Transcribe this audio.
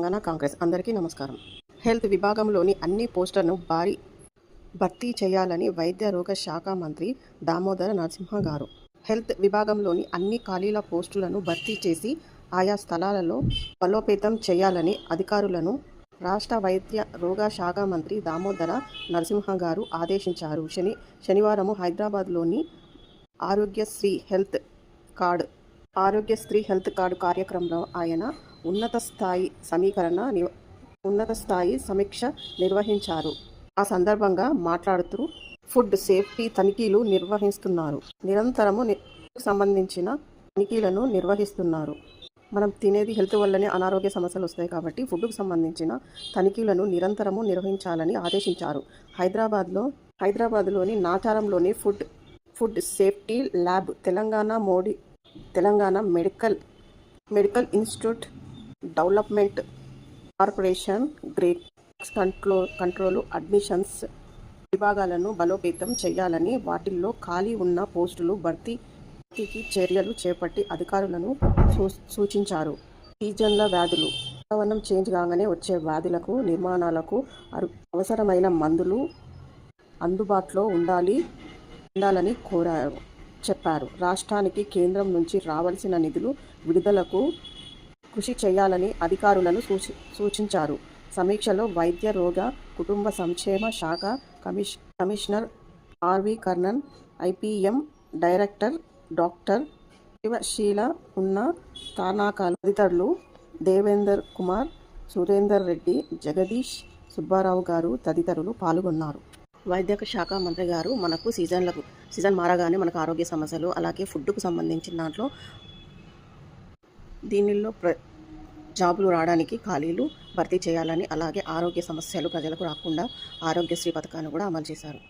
తెలంగాణ కాంగ్రెస్ అందరికీ నమస్కారం. హెల్త్ విభాగంలోని అన్ని పోస్టులను భారీ భర్తీ చేయాలని వైద్య రోగ శాఖ మంత్రి దామోదర నరసింహ గారు. హెల్త్ విభాగంలోని అన్ని ఖాళీల పోస్టులను భర్తీ చేసి ఆయా స్థలాలలో బలోపేతం చేయాలని అధికారులను రాష్ట్ర వైద్య రోగ శాఖ మంత్రి దామోదర నరసింహ గారు ఆదేశించారు. శని శనివారం హైదరాబాద్లోని Aarogyasri health card Aarogyasri health card కార్యక్రమంలో ఆయన ఉన్నత స్థాయి సమీకరణ ని- ఉన్నత స్థాయి సమీక్ష నిర్వహించారు. ఆ సందర్భంగా మాట్లాడుతూ ఫుడ్ సేఫ్టీ తనిఖీలు నిర్వహిస్తున్నారు. నిరంతరము సంబంధించిన తనిఖీలను నిర్వహిస్తున్నారు. మనం తినేది హెల్త్ వల్లనే అనారోగ్య సమస్యలు వస్తాయి కాబట్టి ఫుడ్కు సంబంధించిన తనిఖీలను నిరంతరము నిర్వహించాలని ఆదేశించారు. హైదరాబాద్లో హైదరాబాద్లోని నాచారంలోని food food safety lab Telangana Modi Telangana medical medical institute development corporation great control control admissions విభాగాలను బలోపేతం చేయాలని వాటిల్లో ఖాళీ ఉన్న పోస్టులు భర్తీ భర్తీకి చర్యలు చేపట్టి అధికారులను సూ- సూచించారు. సీజన్ల వ్యాధులు వాతావరణం చేంజ్ కాగానే వచ్చే వ్యాధులకు నిర్మాణాలకు అరు- అవసరమైన మందులు అందుబాటులో ఉండాలి ఉండాలని కోరారు చెప్పారు. రాష్ట్రానికి కేంద్రం నుంచి రావాల్సిన నిధులు విడుదలకు కృషి చేయాలని అధికారులను సూచి సూచించారు. సమీక్షలో వైద్య రోగ కుటుంబ సంక్షేమ శాఖ కమిష్ commissioner R V Karnan IPM director doctor Sivasheela ఉన్న తానాకాల తదితరులు దేవేందర్ కుమార్ సురేందర్ రెడ్డి జగదీష్ సుబ్బారావు గారు తదితరులు పాల్గొన్నారు. వైద్య శాఖ మంత్రి గారు మనకు సీజన్లకు సీజన్ మారగానే మనకు ఆరోగ్య సమస్యలు అలాగే ఫుడ్కు సంబంధించిన దాంట్లో దీనిలో ప్ర జాబులు రావడానికి ఖాళీలు భర్తీ చేయాలని అలాగే ఆరోగ్య సమస్యలు ప్రజలకు రాకుండా ఆరోగ్యశ్రీ పథకాన్ని కూడా అమలు చేశారు.